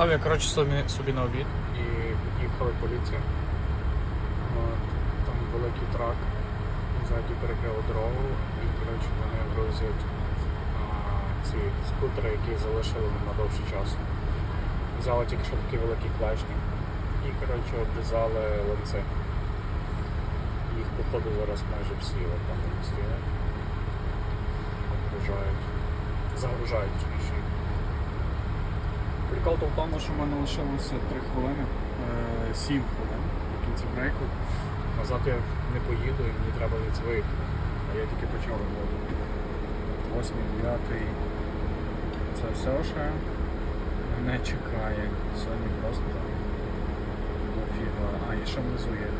Став я коротше собі, на обід і під'їхала поліція. От, Там великий трак, ззаді перекрили дорогу і коротше вони грузять а, ці скутери, які залишили на довший час. Взяли тільки що такий великий клешні і коротше обрізали ланци. Їх походу зараз майже всі от там стоять. Обгружають. Загружають. Прикол в тому, що в мене лишилося 3 хвилини, 7 хвилин до кінці брейку. Назад я не поїду і мені треба від виїхати. А я тільки почав роботу. 8, 9. Це все ще мене чекає. Сьогодні просто дофіга. А, і ще внизу є.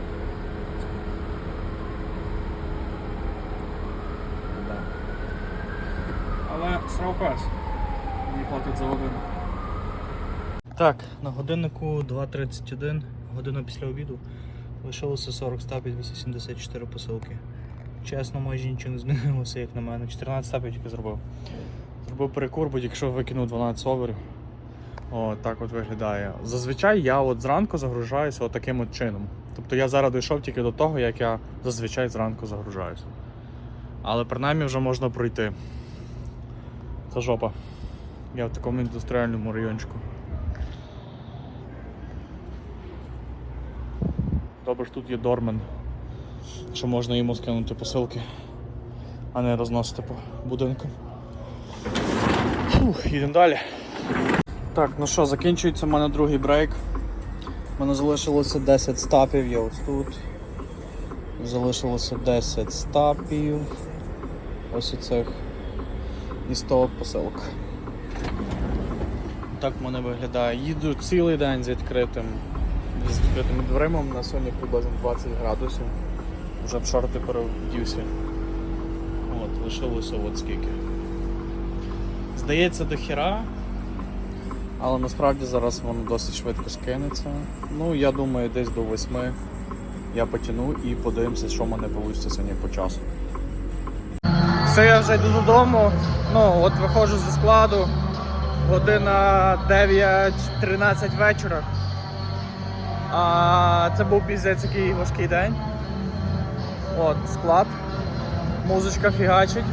Але срав пес. Мені платять за годину. Так, на годиннику 2.31, година після обіду. Лишилося 40 стапів 274 посилки. Чесно, майже нічого не змінилося, як на мене. 14 стапів тільки зробив. Зробив перекур, бо тільки що викинув 12 оверів. О, так от виглядає. Зазвичай я от зранку загружаюся от таким от чином. Тобто я зараз дійшов тільки до того, як я зазвичай зранку загружаюся. Але принаймні вже можна пройти. Це жопа. Я в такому індустріальному райончику. Добре, що тут є дормен, що можна йому скинути посилки, а не розносити по будинку. Фух, їдемо далі. Так, ну що, закінчується в мене другий брейк. У мене залишилося 10 стапів, я ось тут. Залишилося 10 стапів. Ось оцих і 100 посилок. Так в мене виглядає. Їду цілий день з відкритим з відкритими дверима. На сьогодні приблизно 20 градусів. Вже в шорти перевдівся. От, лишилося от скільки. Здається, до хіра. Але насправді зараз воно досить швидко скинеться. Ну, я думаю, десь до 8 я потягну і подивимося, що в мене вийде сьогодні по часу. Все, я вже йду додому. Ну, от виходжу зі складу. Година 9.13 вечора. А, це був піздець який важкий день. От, склад. Музичка фігачить.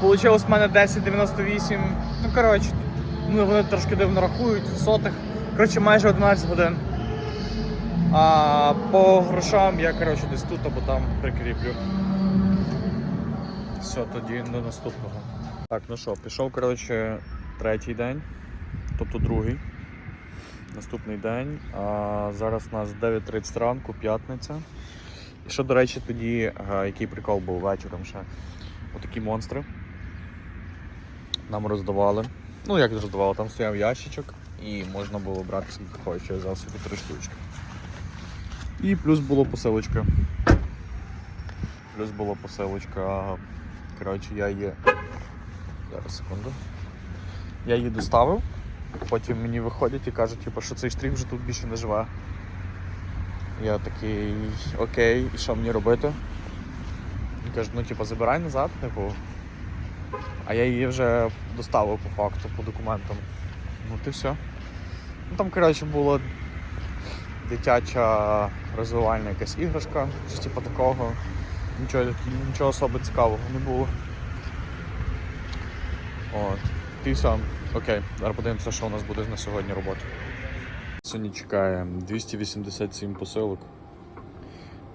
Получилось в мене 10.98. Ну, коротше, ну, вони трошки дивно рахують в сотих. Коротше, майже 11 годин. А по грошам я коротше, десь тут або там прикріплю. Все, тоді до наступного. Так, ну що, пішов, коротше, третій день, тобто другий. Наступний день. А зараз у нас 9.30 ранку, п'ятниця. І що, до речі, тоді, який прикол був вечором ще. Отакі монстри. Нам роздавали. Ну, як роздавали, там стояв ящичок і можна було брати скільки хочеш, я взяв собі три штучки. І плюс було посилочка. Плюс була посилочка. Коротше, я її. Зараз секунду. Я її доставив, потім мені виходять і кажуть, типу, що цей штрих вже тут більше не живе. Я такий, окей, і що мені робити? Він каже, ну типу, забирай назад, типу. А я її вже доставив по факту, по документам. Ну ти все. Ну там, коротше, була дитяча розвивальна якась іграшка, щось типу такого. Нічого, нічого особо цікавого не було. От. І все. Окей, зараз подивимося, що у нас буде на сьогодні робота. Сьогодні чекає 287 посилок.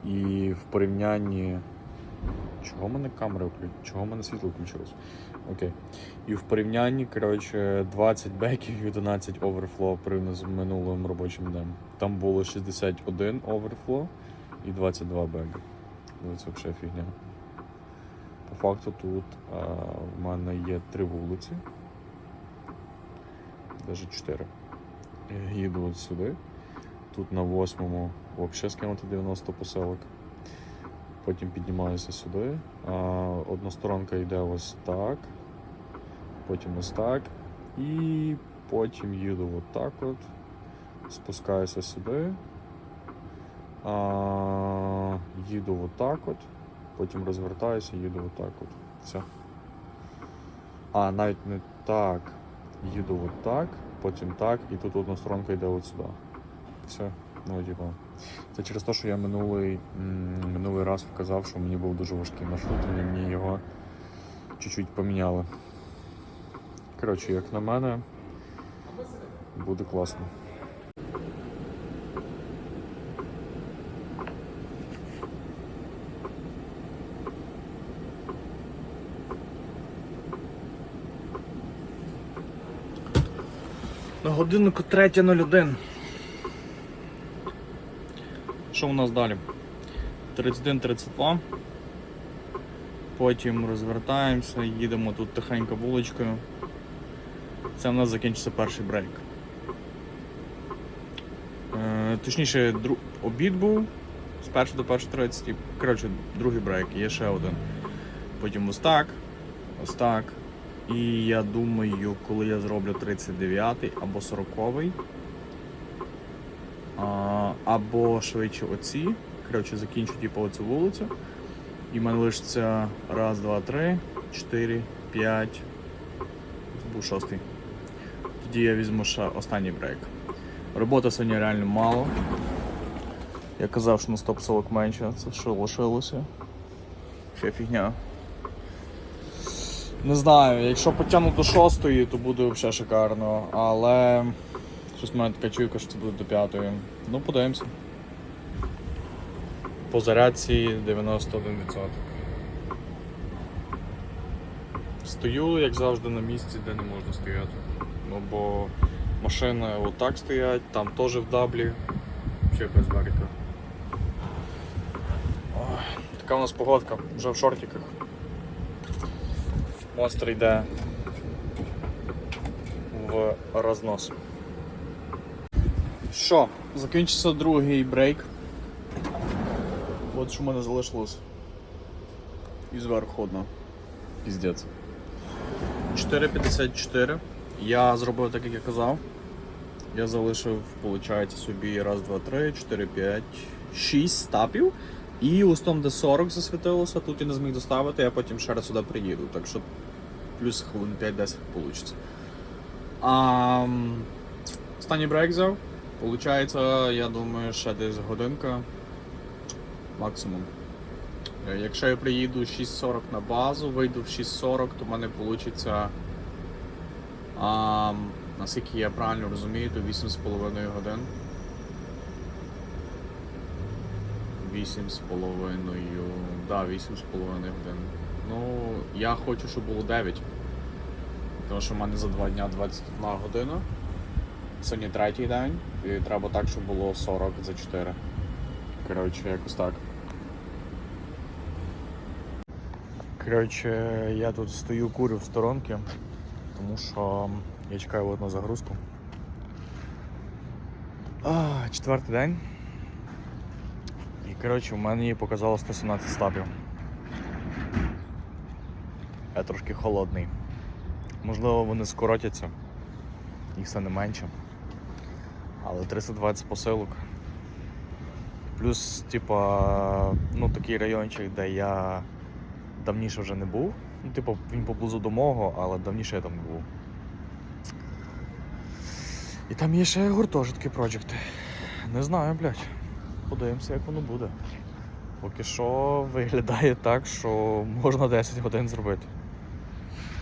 І в порівнянні. Чого в мене камера включена? Чого в мене світло включилось? Окей. І в порівнянні, коротше, 20 беків і 11 оверфло порівняно з минулим робочим днем. Там було 61 оверфло і 22 беги. Ну, це взагалі фігня. По факту тут а, в мене є три вулиці. Навіть чотири. Я їду от сюди. Тут на восьмому взагалі скинути 90 поселок. Потім піднімаюся сюди. Односторонка йде ось так. Потім ось так. І потім їду от так от. Спускаюся сюди. А, їду отак от, потім розвертаюся, їду отак от. Все. А, навіть не так. Їду отак, потім так, і тут одна сторонка йде от сюди. Все. Ну, типу. Це через те, що я минулий, минулий раз вказав, що мені був дуже важкий маршрут, і мені його чуть-чуть поміняли. Коротше, як на мене, буде класно. На годиннику 3.01. Що у нас далі? 31-32. Потім розвертаємося, їдемо тут тихенько вуличкою. Це в нас закінчиться перший брейк. Е, точніше, дру... обід був з 1 до 1.30. і, Коротше, другий брейк, є ще один. Потім ось так, ось так. І я думаю, коли я зроблю 39 або 40 а, або швидше оці. Коротше, закінчу типу оцю вулицю. І в мене лишиться раз, два, три, чотири, п'ять. Був шостий. Тоді я візьму ще останній брейк. Роботи сьогодні реально мало. Я казав, що на стоп 40 менше, це що лишилося. Ще фігня. Не знаю, якщо потягну до шостої, то буде взагалі шикарно, але щось в мене така чуйка, що це буде до п'ятої. Ну, подивимося. По зарядці 91%. Стою, як завжди, на місці, де не можна стояти. Ну бо машини отак стоять, там теж в даблі. Ще без варіка. Така у нас погодка, вже в шортиках. Монстр йде в рознос. Що, закінчився другий брейк. От що в мене залишилось. І зверху одно. Піздець. 4,54. Я зробив так, як я казав. Я залишив, виходить, собі раз, два, три, 4, 5, 6 стапів. І там, де 40 засвітилося, тут я не зміг доставити, я потім ще раз сюди приїду. Так що плюс хвилин 5-10 вийде. Останній брейк взяв. Получається, я думаю, ще десь годинка максимум. Е, Якщо я приїду 6.40 на базу, вийду в 6.40, то в мене вийде, наскільки я правильно розумію, то 8,5 годин. 8,5, да, 8,5 годин. Ну, я хочу, щоб було 9. Тому що в мене за 2 дня 21 година. Сьогодні третій день, і треба так, щоб було 40 за 4. Коротше, якось так. Коротше, я тут стою курю в сторонки, тому що я чекаю от на загрузку. А, четвертий день. Коротше, в мене її показало 117 стапів. Я трошки холодний. Можливо, вони скоротяться. Їх стане менше. Але 320 посилок. Плюс, типа, ну такий райончик, де я давніше вже не був. Ну, типу, він поблизу до мого, але давніше я там не був. І там є ще гуртожитки проджекти. Не знаю, блядь. Подивимося, як воно буде. Поки що виглядає так, що можна 10 годин зробити.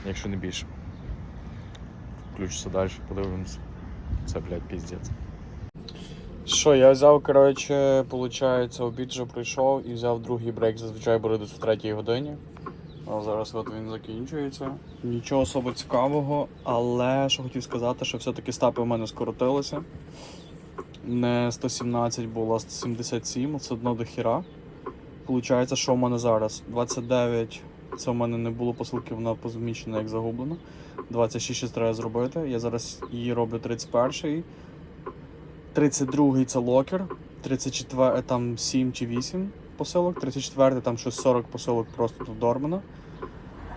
Якщо не більше. Включуся далі, подивимося. Це, блядь, піздець. Що, я взяв, коротше, виходить, обід вже пройшов і взяв другий брейк, зазвичай беру десь в третій годині. А зараз от він закінчується. Нічого особо цікавого, але що хотів сказати, що все-таки стапи у мене скоротилися. Не 117 було, а 177, це одно до хіра. Получається, що в мене зараз? 29, це в мене не було посилки, вона позмічена як загублена. 26 ще треба зробити. Я зараз її роблю 31. 32 це локер, 34 там 7 чи 8 посилок, 34 там щось 40 посилок просто тут Дормана.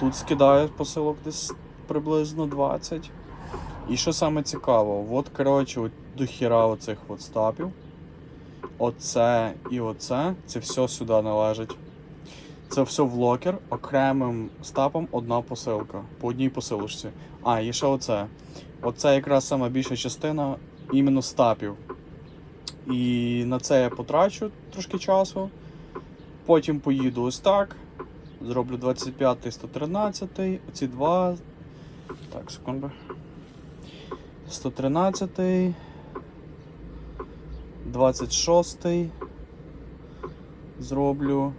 Тут скидаю посилок десь приблизно 20. І що саме цікаво, от коротше, от до хіра оцих от стапів. Оце і оце, це все сюди належить. Це все в локер, окремим стапом одна посилка. По одній посилочці. А, і ще оце. Оце якраз сама більша частина іменно стапів. І на це я потрачу трошки часу. Потім поїду ось так. Зроблю 25 113 оці два. Так, секунду. 113 26 зроблю.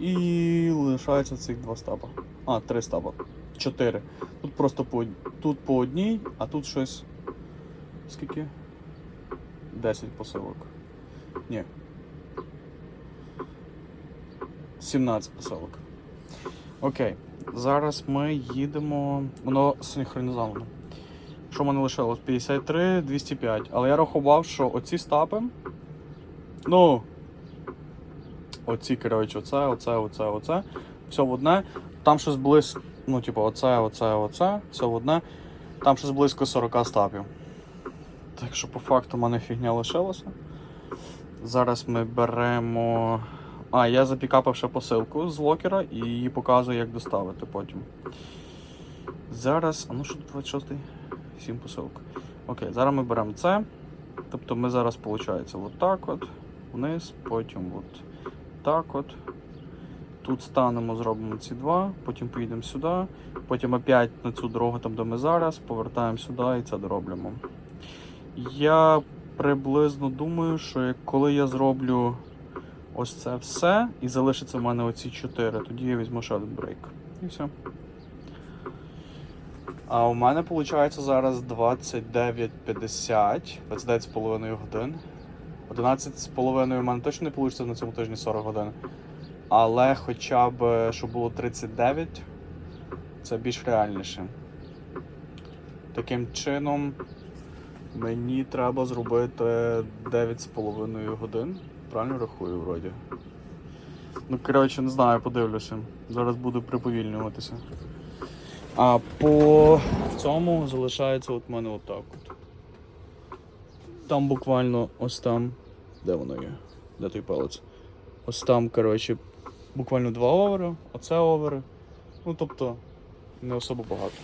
І лишається цих два стапа. А, три стапа. Чотири. Тут просто по, тут по одній, а тут щось. Скільки? 10 посилок. Ні. 17 посилок. Окей. Зараз ми їдемо. Воно синхронізовано. Що в мене лишилось? 53, 205. Але я рахував, що оці стапи. Ну. Оці, коротше, оце, оце, оце, оце. Все в одне. Там щось близько. Ну, типу, оце, оце, оце. Все в одне. Там щось близько 40 стапів. Так що по факту в мене фігня лишилася. Зараз ми беремо. А, я запікапав ще посилку з локера і її показую, як доставити потім. Зараз. А ну що тут 26? 7 посилок. Окей, зараз ми беремо це. Тобто ми зараз, виходить, от так от, вниз, потім от так от. Тут станемо, зробимо ці два, потім поїдемо сюди, потім опять на цю дорогу, там де ми зараз, повертаємо сюди і це дороблимо. Я приблизно думаю, що коли я зроблю ось це все і залишиться в мене оці чотири, тоді я візьму ще один брейк. І все. А у мене виходить зараз 29.50, 29,5 годин. 11,5 у мене точно не вийде на цьому тижні 40 годин. Але хоча б щоб було 39, це більш реальніше. Таким чином, мені треба зробити 9,5 годин. Правильно рахую, вроді. Ну, коротше, не знаю, подивлюся. Зараз буду приповільнюватися. А по цьому залишається от мене отак от. Там буквально ось там. Де воно є? Де той палець? Ось там, коротше, буквально два овери, оце овери. Ну тобто, не особо багато.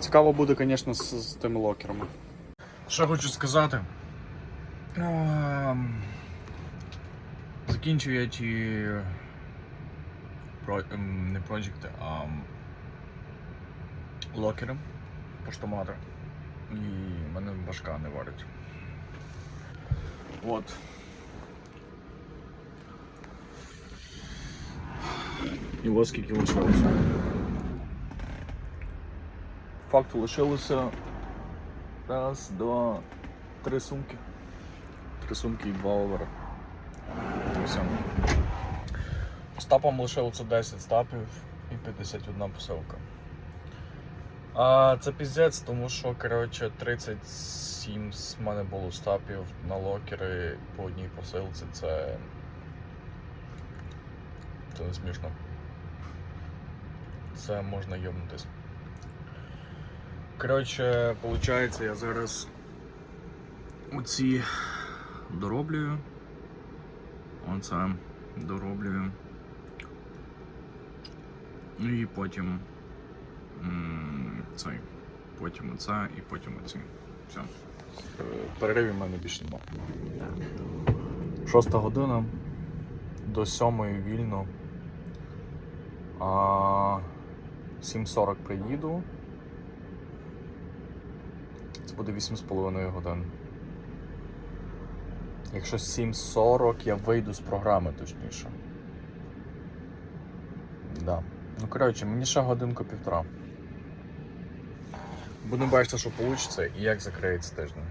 Цікаво буде, звісно, з, з тими локерами. Що хочу сказати. Ем, Закінчив я ті про, ем, не проєкти, а локери, поштомати. І мене башка не варить. От. І ось скільки лишилося. Факту лишилося раз, два, три сумки. Три сумки і два овера. Все. Стапом лишилося 10 стапів і 51 посилка. А це піздець, тому що коротше 37 з мене було стапів на локери по одній посилці. Це. Це не смішно. Це можна йобнутись. Коротше, виходить, я зараз оці дороблюю. Оце дороблюю. І потім м, цей. Потім оце і потім оці. Все. Переривів в мене більше нема. Шоста година. До сьомої вільно. А 7.40 приїду. Це буде 8,5 годин. Якщо 7.40 я вийду з програми точніше. Да. Ну, коротше, мені ще годинку півтора. Будемо бачити, що вийде і як закриється тиждень.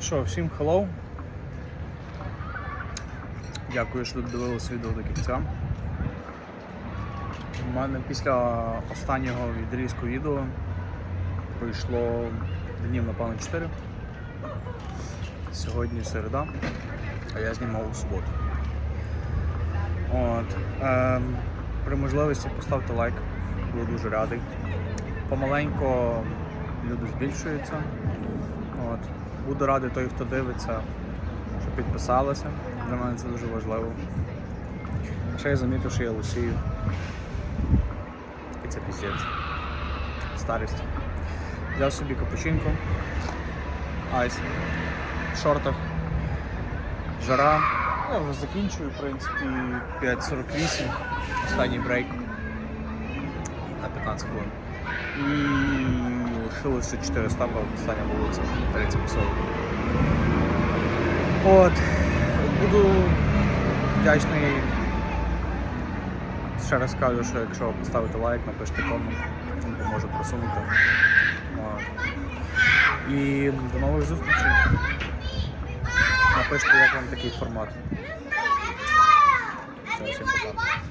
Що, всім hello. Дякую, що додивилися відео до кінця. У мене після останнього відрізку відео пройшло днів, напевно, 4. Сьогодні середа, а я знімав у суботу. От. Ем, при можливості поставте лайк, буду дуже радий. Помаленько люди збільшуються. От. Буду радий той, хто дивиться, що підписалися. Для мене це дуже важливо. Ще я замітив, що я лисію. І це піздець. старість. Взяв собі капучинку, айс, в шортах, жара. Я вже закінчую, в принципі, 5.48, останній брейк на 15 хвилин. І лишилося 4 стапа, остання вулиця, 30 посилок. От, буду вдячний. Ще раз кажу, що якщо поставите лайк, напишите комент, він поможе просунути. І до нових зустрічей. Напишіть, як вам такий формат. Все, всім пока.